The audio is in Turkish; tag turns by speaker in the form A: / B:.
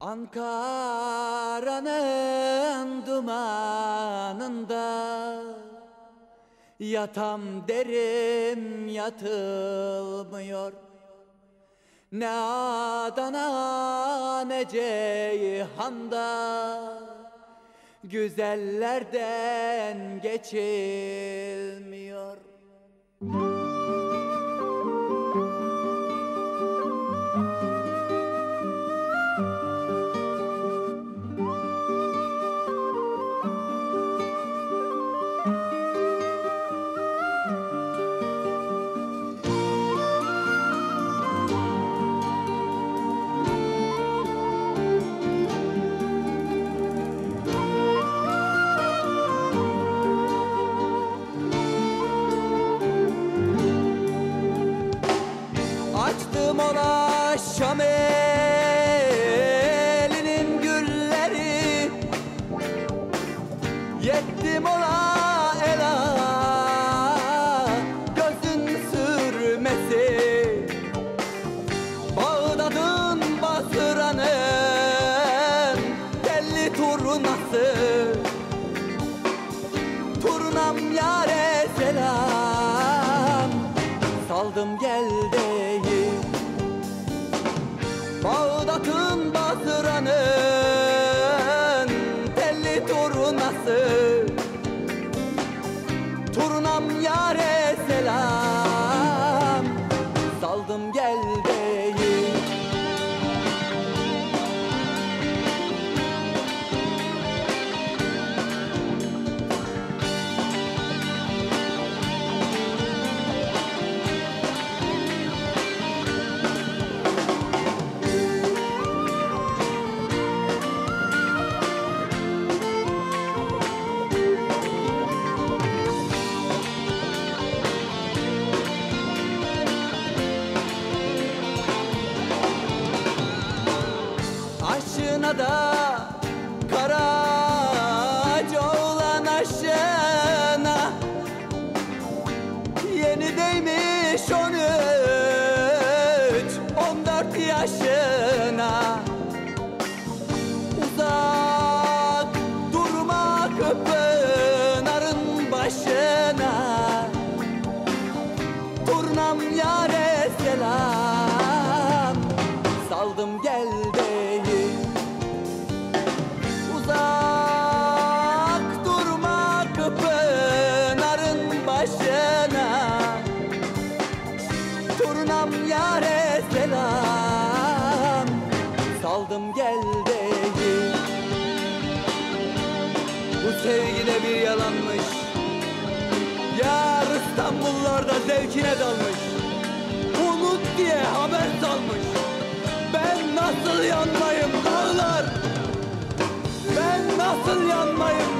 A: Ankara'nın dumanında Yatam derim yatılmıyor. Ne Adana ne Ceyhan'da Güzellerden geçilmiyor Açtım ona Şam elinin gülleri. Yettim ona ela gözün sürmesi. Bağdat'ın Basra'nın telli turnası. Turnam yare selam Saldım gel Aşına da Karaca olan aşına Yeni değmiş on üç On dört yaşına. Uzak durma pınarın başına. Turnam yare selam. Saldım gel yalanmış Yar İstanbullarda zevkine dalmış. Unut diye haber salmış. Ben nasıl yanmayım dağlar? Ben nasıl yanmayım